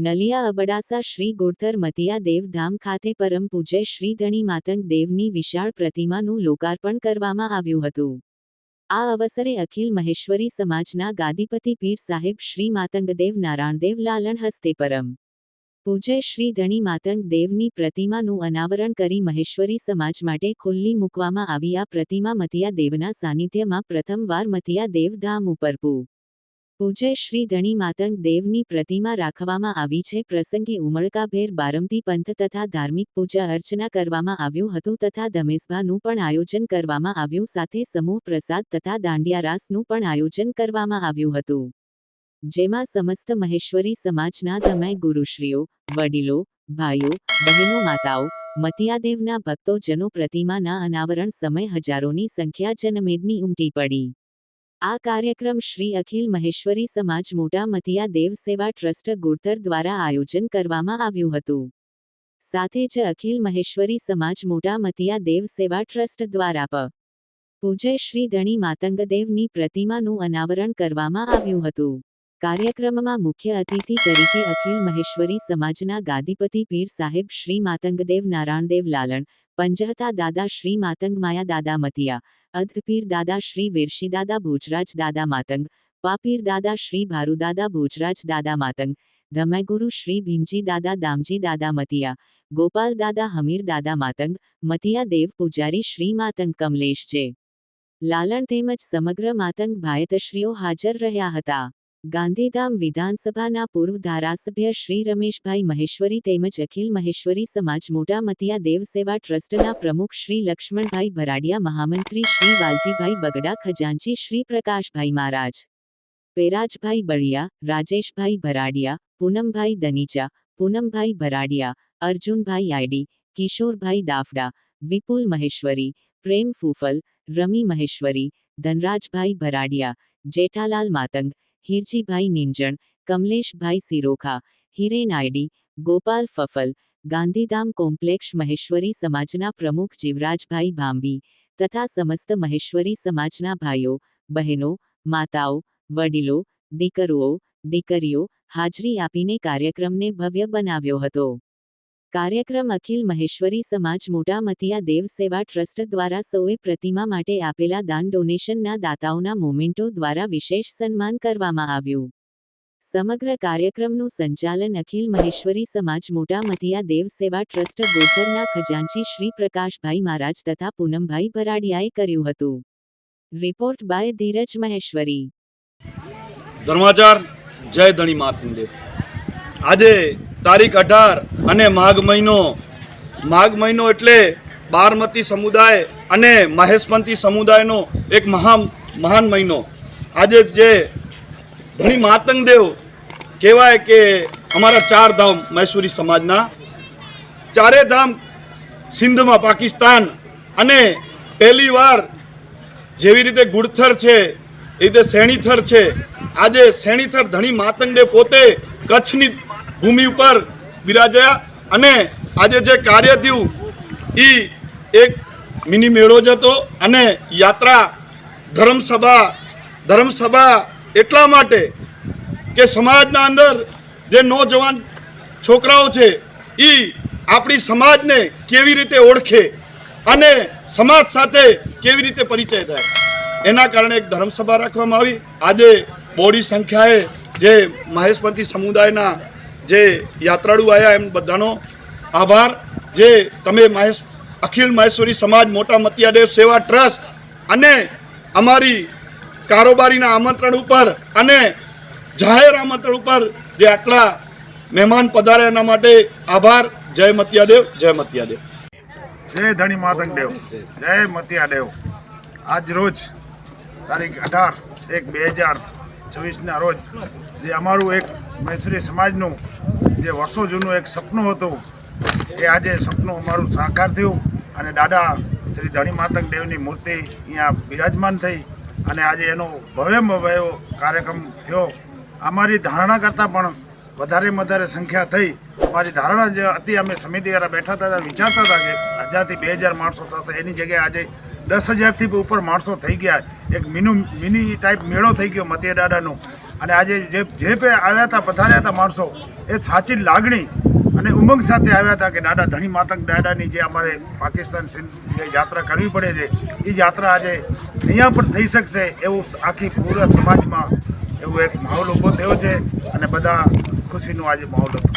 નલિયા અબડાસા શ્રી ગોળધર મતિયા દેવધામ ખાતે પરમ પૂજ્ય શ્રી ધણી માતંગ દેવની વિશાળ પ્રતિમાનું લોકાર્પણ કરવામાં આવ્યું હતું. આ અવસરે અખિલ મહેશ્વરી સમાજના ગાદીપતિ પીર સાહેબ શ્રી માતંગદેવ નારાયણદેવ લાલણ હસ્તે પરમ પૂજ્ય શ્રી ધણી માતંગ દેવની પ્રતિમાનું અનાવરણ કરી મહેશ્વરી સમાજ માટે ખુલ્લી મૂકવામાં આવી આ પ્રતિમા મતિયા દેવના સાનિધ્યમાં પ્રથમવાર મતિયા દેવ ઉપર પૂ પૂજ્ય શ્રી ધણી માતંગ દેવની પ્રતિમા રાખવામાં આવી છે. પ્રસંગે ઉમળકાભેર બારમતી પંથ તથા ધાર્મિક પૂજા અર્ચના કરવામાં આવ્યું હતું તથા ધમેસભાનું પણ આયોજન કરવામાં આવ્યું. સાથે સમૂહ પ્રસાદ તથા દાંડિયા રાસનું પણ આયોજન કરવામાં આવ્યું હતું. જેમાં સમસ્ત મહેશ્વરી સમાજના ધમાય ગુરુશ્રીઓ, વડીલો, ભાઈઓ, બહેનો, માતાઓ, મતિયાદેવના ભક્તોજનો પ્રતિમાના અનાવરણ સમય હજારોની સંખ્યા જનમેદની ઉમટી પડી. આ કાર્યક્રમ શ્રી અખિલ મહેશ્વરી સમાજ મોટા મતિયા દેવ સેવા ટ્રસ્ટ ગુડતર દ્વારા આયોજન કરવામાં આવ્યું હતું. સાથે જ અખિલ મહેશ્વરી સમાજ મોટા મતિયા દેવ સેવા ટ્રસ્ટ દ્વારા પ. પૂજ્ય શ્રી ધણી માતંગદેવની પ્રતિમાનું અનાવરણ કરવામાં આવ્યું હતું. કાર્યક્રમમાં મુખ્ય અતિથિ તરીકે અખિલ મહેશ્વરી સમાજના ગાદીપતિ પીર સાહેબ શ્રી માતંગદેવ નારાયણદેવ લાલણ પંજહતા દાદા શ્રી માતંગ માયા દાદા મતિયા, અધપીર દાદા શ્રી વેરશી દાદા ભોજરાજ દાદા માતંગ, પાપીર દાદા શ્રી ભારુદાદા ભોજરાજ દાદા માતંગ, ધમયગુરુ શ્રી ભીમજી દાદા દામજી દાદા મતિયા, ગોપાલ દાદા હમીર દાદા માતંગ, મતિયા દેવ પૂજારી શ્રી માતંગ કમલેશ જે. લાલણ તેમજ સમગ્ર માતંગ ભાયતશ્રીઓ હાજર રહ્યા હતા. ગાંધીધામ વિધાનસભાના પૂર્વ ધારાસભ્ય શ્રી રમેશભાઈ મહેશ્વરી તેમજ અખિલ મહેશ્વરી સમાજ મોટા મતિયા દેવસેવા ટ્રસ્ટના પ્રમુખ શ્રી લક્ષ્મણભાઈ ભરાડિયા, મહામંત્રી શ્રી વાલજીભાઈ બગડા, ખજાનચી શ્રી પ્રકાશભાઈ મહારાજ, પેરાજભાઈ બળિયા, રાજેશભાઈ ભરાડિયા, પૂનમભાઈ દનીચા, પૂનમભાઈ ભરાડિયા, અર્જુનભાઈ આયડી, કિશોરભાઈ દાફડા, વિપુલ મહેશ્વરી, પ્રેમ ફૂફલ, રમી મહેશ્વરી, ધનરાજભાઈ ભરાડિયા, જેઠાલાલ માતંગ હિરજીભાઈ નિંજણ, કમલેશભાઈ સિરોખા, હિરેન નાયડી ગોપાલ ફફલ, ગાંધીધામ કોમ્પ્લેક્ષ મહેશ્વરી સમાજના પ્રમુખ જીવરાજભાઈ ભાંભી તથા સમસ્ત મહેશ્વરી સમાજના ભાઈઓ, બહેનો, માતાઓ, વડીલો, દીકરીઓ દીકરીઓ હાજરી આપીને કાર્યક્રમને ભવ્ય બનાવ્યો હતો. કાર્યક્રમ અખિલ મહેશ્વરી સમાજ મોટા મતિયા દેવ સેવા ટ્રસ્ટ દ્વારા સૌએ પ્રતિમા માટે આપેલા દાન ડોનેશનના દાતાઓના મોમેન્ટો દ્વારા વિશેષ સન્માન કરવામાં આવ્યું. સમગ્ર કાર્યક્રમનું સંચાલન અખિલ મહેશ્વરી સમાજ મોટા મતિયા દેવ સેવા ટ્રસ્ટ ગોચરના ખજાનચી શ્રી પ્રકાશભાઈ મહારાજ તથા પૂનમભાઈ ભરાડિયાએ કર્યું હતું. Report by Dheeraj Maheshwari. ધર્માચાર, જય ધણી માતંદે આજે તારીખ અઢાર અને માઘ મહિનો. માઘ મહિનો એટલે બારમતી સમુદાય અને મહેશપંથી સમુદાયનો એક મહાન મહાન મહિનો. આજે જે ધણી માતંગ દેવ કહેવાય કે અમારા ચાર ધામ મૈસુરી સમાજના. ચારે ધામ સિંધમાં પાકિસ્તાન અને પહેલી વાર જેવી રીતે ગુડથર છે, એ રીતે શેણીથર છે. આજે શેણીથર ધણી માતંગદેવ પોતે કચ્છની ભૂમિ ઉપર બિરાજ્યા અને આજે જે કાર્ય થયું એ એક મિની મેળો જ હતો અને યાત્રા ધર્મસભા ધર્મસભા એટલા માટે કે સમાજના અંદર જે નોજવાન છોકરાઓ છે એ આપણી સમાજને કેવી રીતે ઓળખે અને સમાજ સાથે કેવી રીતે પરિચય થાય. એના કારણે એક ધર્મસભા રાખવામાં આવી. આજે બોડી સંખ્યાએ જે મહેશપંથી સમુદાયના જે યાત્રાળુ આવ્યા એમ બધાનો આભાર. જે તમે મહેશ, અખિલ મહેશ્વરી સમાજ, મોટા મતિયાદેવ સેવા ટ્રસ્ટ અને અમારી કારોબારીના આમંત્રણ ઉપર અને જાહેર આમંત્રણ ઉપર જે આટલા મહેમાન પધાર્યા એના માટે આભાર. જય મતિયાદેવ જય મતિયાદેવ. જય ધણી માતંગદેવ જય મતિયાદેવ. આજ રોજ તારીખ અઢાર એક બે હજાર છવ્વીસના રોજ જે અમારું એક મૈસરી સમાજનું જે વર્ષો જૂનું એક સપનું હતું, એ આજે સપનું અમારું સાકાર થયું અને દાદા શ્રી ધણી માતંગ દેવની મૂર્તિ અહીંયા બિરાજમાન થઈ અને આજે એનો ભવ્યમાં ભવ્ય કાર્યક્રમ થયો. અમારી ધારણા કરતાં પણ વધારે વધારે સંખ્યા થઈ. અમારી ધારણા જે હતી, અમે સમિતિવાળા બેઠા હતા, વિચારતા હતા કે હજારથી બે હજાર માણસો થશે. એની જગ્યાએ આજે દસ હજારથી ઉપર માણસો થઈ ગયા. એક મિનુ મિની ટાઈપ મેળો થઈ ગયો મતિયા દાદાનો. અને આજે જે જે પે આવ્યા હતા, પધાર્યા હતા માણસો, એ સાચી લાગણી અને ઉમંગ સાથે આવ્યા હતા કે દાદા ધણી માતંગ દાદાની જે અમારે પાકિસ્તાન સિંધ જે યાત્રા કરવી પડે છે એ યાત્રા આજે અહીંયા પણ થઈ શકશે એવું આખી પૂરા સમાજમાં એવો એક માહોલ ઊભો થયો છે અને બધા ખુશીનો આજે માહોલ હતો.